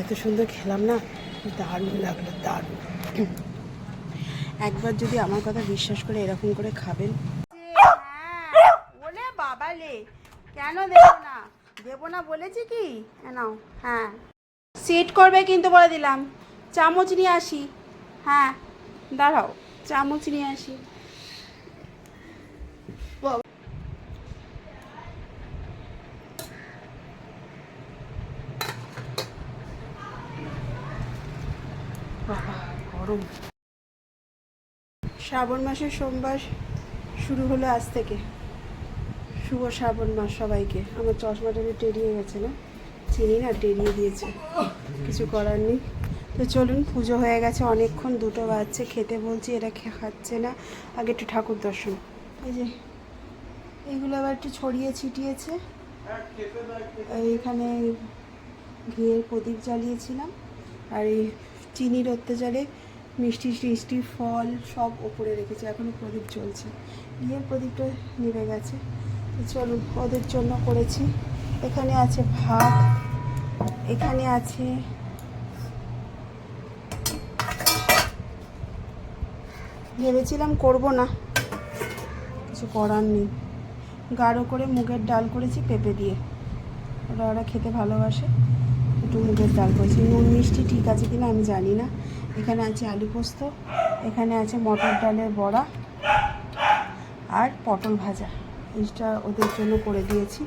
এত সুন্দর খেলাম না, দারুণ লাগল, দারুণ। একবার যদি আমার কথা বিশ্বাস করে এরকম করে খাবেন। ওলে বাবালে, কেন দেবো না? দেবো না বলেছি কি? নাও হ্যাঁ। সেট করবে কিন্তু বলে দিলাম। চামচ নিয়ে আসি। হ্যাঁ দাঁড়াও, চামচ নিয়ে আসি বাবা গরম। শ্রাবণ মাসের সোমবার শুরু হলো আজ থেকে। শুভ শ্রাবণ মাস সবাইকে। আমার চশমাটা টেরিয়ে গেছে না? চিনি না, টেরিয়ে দিয়েছে। কিছু করার নেই। তো চলুন, পুজো হয়ে গেছে অনেকক্ষণ, দুটো বাজছে। খেতে বলছি, এরা খাচ্ছে না। আগে একটু ঠাকুর দর্শন। এই যে এইগুলো আবার একটু ছড়িয়ে ছিটিয়েছে। এইখানে ঘিয়ের প্রদীপ জ্বালিয়েছিলাম। আর এই চিনির অত্যাচারে মিষ্টি টিষ্টি ফল সব ওপরে রেখেছে এখনও প্রদীপ জ্বলছে। ঘিয়ের প্রদীপটা নিভে গেছে। চলুন ওদের জন্য করেছি। এখানে আছে ভাত, এখানে আছে ভেবেছিলাম করব না, কিছু করার নেই। গাঢ় করে মুগের ডাল করেছি পেঁপে দিয়ে। ওরা ওরা খেতে ভালোবাসে, একটু মুগের ডাল করেছি। নুন মিষ্টি ঠিক আছে কিনা আমি জানি না। এখানে আছে আলু পোস্ত, এখানে আছে মটর ডালের বড়া আর পটল ভাজা। এইটা ওদের জন্য করে দিয়েছি।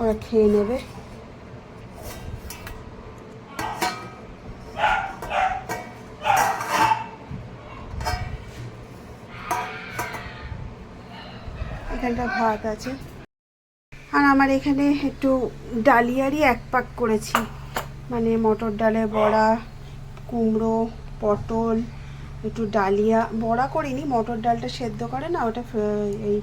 ওরা খেয়ে নেবে। এখানটা ভাত আছে। আর আমার এখানে একটু ডালিয়ারই এক পাক করেছি। মানে মটর ডালের বড়া কুমড়ো, পটল, একটু ডালিয়া। বড়া করিনি, মটর ডালটা সেদ্ধ করে না, ওটা এই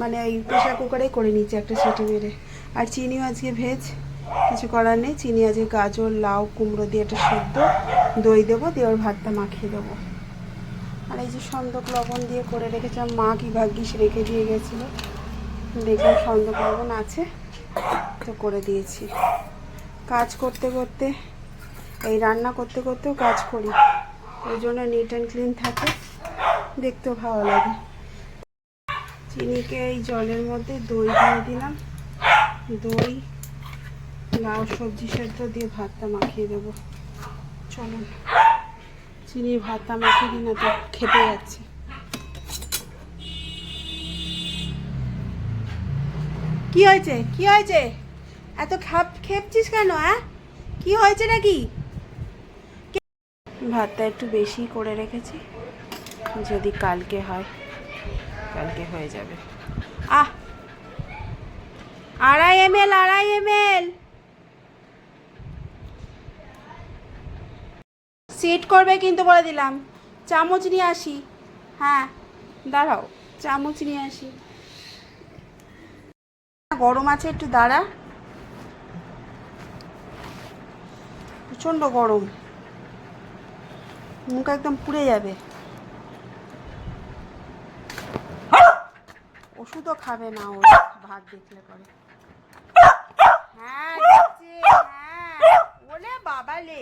মানে এই প্রেশার কুকারেই করে নিচ্ছি একটা সিটি মেরে। আর চিনিও আজকে ভেজ, কিছু করার নেই। চিনি আজকে গাজর, লাউ, কুমড়ো দিয়ে একটা সেদ্ধ দই দেবো, দিয়ে ওর ভাতটা মাখিয়ে দেবো। আর এই যে সন্দক লবণ দিয়ে করে রেখেছিলাম, মা কি ভাগ্যিস রেখে দিয়ে গেছিল। দেখলাম সন্দক লবণ আছে, তো করে দিয়েছি। কাজ করতে করতে এই রান্না করতে করতেও কাজ করি। ওই জন্য নিট অ্যান্ড ক্লিন থাকে। দেখতেও ভালো লাগে। চিনিকে এই জলের মধ্যে দই দিয়ে দিলাম। দই, লাউ সবজি সেদ্ধ দিয়ে ভাতটা মাখিয়ে দেবো। চলুন চিনির ভাতটা মাখিয়ে দিই না তো খেতে যাচ্ছে। কি হয়েছে? কি হয়েছে? এত খাপ খেপছিস কেন হ্যাঁ কি হয়েছে নাকি? ভাতটা একটু বেশি করে রেখেছি যদি কালকে হয়। কালকে হয়ে যাবে। আহ! আড়াই এম এল আড়াই এম এল! সেট করবে কিন্তু বলে দিলাম। চামচ নিয়ে আসি। হ্যাঁ দাঁড়াও চামচ নিয়ে আসি। গরম আছে একটু দাঁড়া। প্রচণ্ড গরম। মুখ একদম পুড়ে যাবে। ওষুধও খাবে না ও, ভাত দেখলে পরে। হ্যাঁ হ্যাঁ। ওলে বাবালে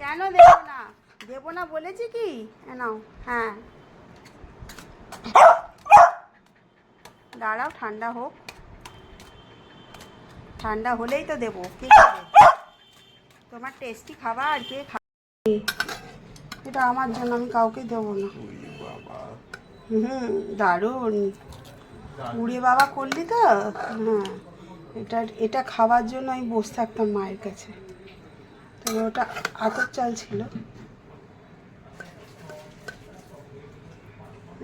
কেন দেবো না? দেবো না বলেছি কি? এ নাও হ্যাঁ। দাঁড়াও, ঠান্ডা হোক। ঠান্ডা হলেই তো দেবো, কে খাবে? তোমার টেস্টি খাবার, কে খাবে? এটা আমার জন্য, আমি কাউকে দেবো না। হুম, দারুণ। উড়ে বাবা করলি তো? হ্যাঁ এটা এটা খাওয়ার জন্য আমি বসে থাকতাম মায়ের কাছে। তবে ওটা আতর চাল ছিল।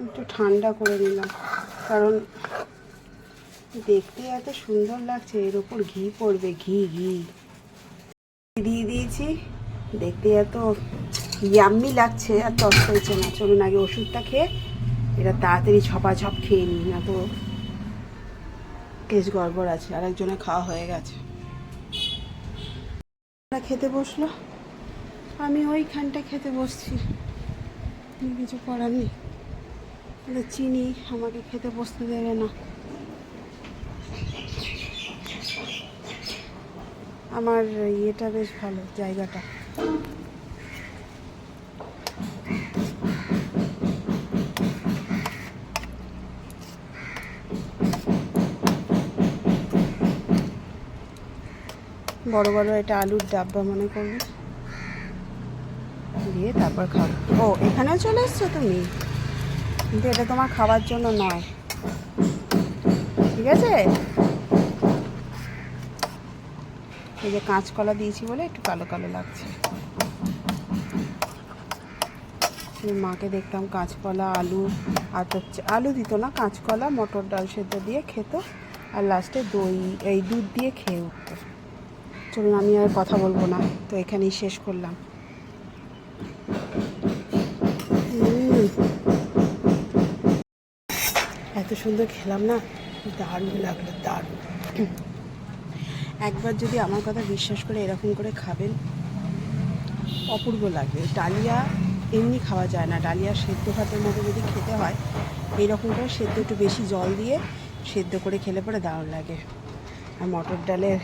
একটু ঠান্ডা করে নিলাম, কারণ দেখতে এত সুন্দর লাগছে, এর ওপর ঘি পড়বে, ঘি ঘি। দিয়ে দিয়েছি, দেখতে এত ইয়াম্মি লাগছে, আর তস হয়েছে না। চলুন আগে ওষুধটা খেয়ে এটা তাড়াতাড়ি ঝপাঝপ খেয়ে নিই, না তো কেস গড়বড় আছে আর একজনের খাওয়া হয়ে গেছে। খেতে বসল। আমি ওইখানটা খেতে বসছি। কিছু করার নেই। চিনি, আমাকে খেতে বসতে দেবে না। আমার ইয়েটা বেশ ভালো, জায়গাটা। বড় বড় এটা আলুর ডাব্বা মনে করবে। দিয়ে তারপর খাব। ও, এখানেও চলে এসছো তুমি? কিন্তু এটা তোমার খাবার জন্য নয়। ঠিক আছে? এই যে কাঁচকলা দিয়েছি বলে একটু কালো কালো লাগছে। মাকে দেখতাম কাঁচকলা, আলু, আর তো আলু দিত না, কাঁচকলা, মটর ডাল সেদ্ধ দিয়ে খেত, আর লাস্টে দই, এই দুধ দিয়ে খেয়ে উঠতো। চলুন, আমি আর কথা বলব না। তো এখানেই শেষ করলাম। এত সুন্দর খেলাম না? দারুণ লাগল, দারুণ। একবার যদি আমার কথা বিশ্বাস করে এরকম করে খাবেন, অপূর্ব লাগবে। ডালিয়া এমনি খাওয়া যায় না। ডালিয়া সেদ্ধ ভাতের মতো যদি খেতে হয়, এইরকম করে সেদ্ধ একটু বেশি জল দিয়ে সেদ্ধ করে খেলে পরে দারুণ লাগে। আর মটর ডালের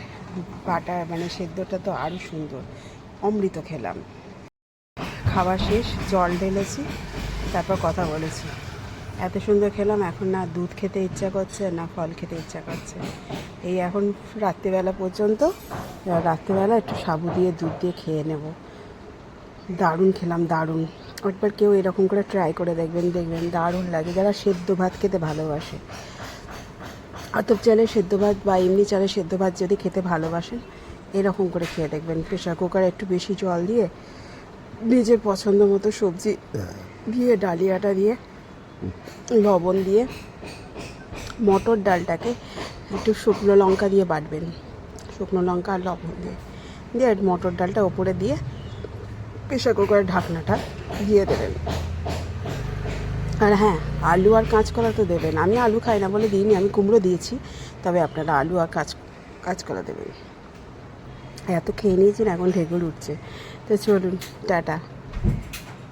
বাটা মানে সেদ্ধটা তো আরও সুন্দর। অমৃত খেলাম। খাওয়া শেষ, জল ঢেলেছি, তারপর কথা বলেছি। এত সুন্দর খেলাম, এখন না দুধ খেতে ইচ্ছা করছে না ফল খেতে ইচ্ছা করছে। এই এখন রাত্রিবেলা পর্যন্ত রাত্রিবেলা একটু সাবু দিয়ে, দুধ দিয়ে খেয়ে নেব। দারুণ খেলাম, দারুণ। একবার কেউ এরকম করে ট্রাই করে দেখবেন দেখবেন দারুণ লাগে। যারা সেদ্ধ ভাত খেতে ভালোবাসে আতপ চালের সেদ্ধ ভাত বা এমনি চালের সেদ্ধ ভাত যদি খেতে ভালোবাসেন এরকম করে খেয়ে দেখবেন। প্রেশার কুকারে একটু বেশি জল দিয়ে নিজের পছন্দ মতো সবজি দিয়ে ডালিয়াটা দিয়ে লবণ দিয়ে মটর ডালটাকে একটু শুকনো লঙ্কা দিয়ে বাটবেন। শুকনো লঙ্কা আর লবণ দিয়ে। দিয়ে মটর ডালটা ওপরে দিয়ে প্রেশার কুকারের ঢাকনাটা দিয়ে দেবেন। আর হ্যাঁ আলু আর কাঁচকলা তো দেবেন। আমি আলু খাই না বলে দিইনি, আমি কুমড়ো দিয়েছি। তবে আপনারা আলু আর কাঁচ, কাঁচকলা দেবেন। এত খেয়ে নিয়েছেন, এখন ঢেকুর উঠছে। তো চলুন, টাটা।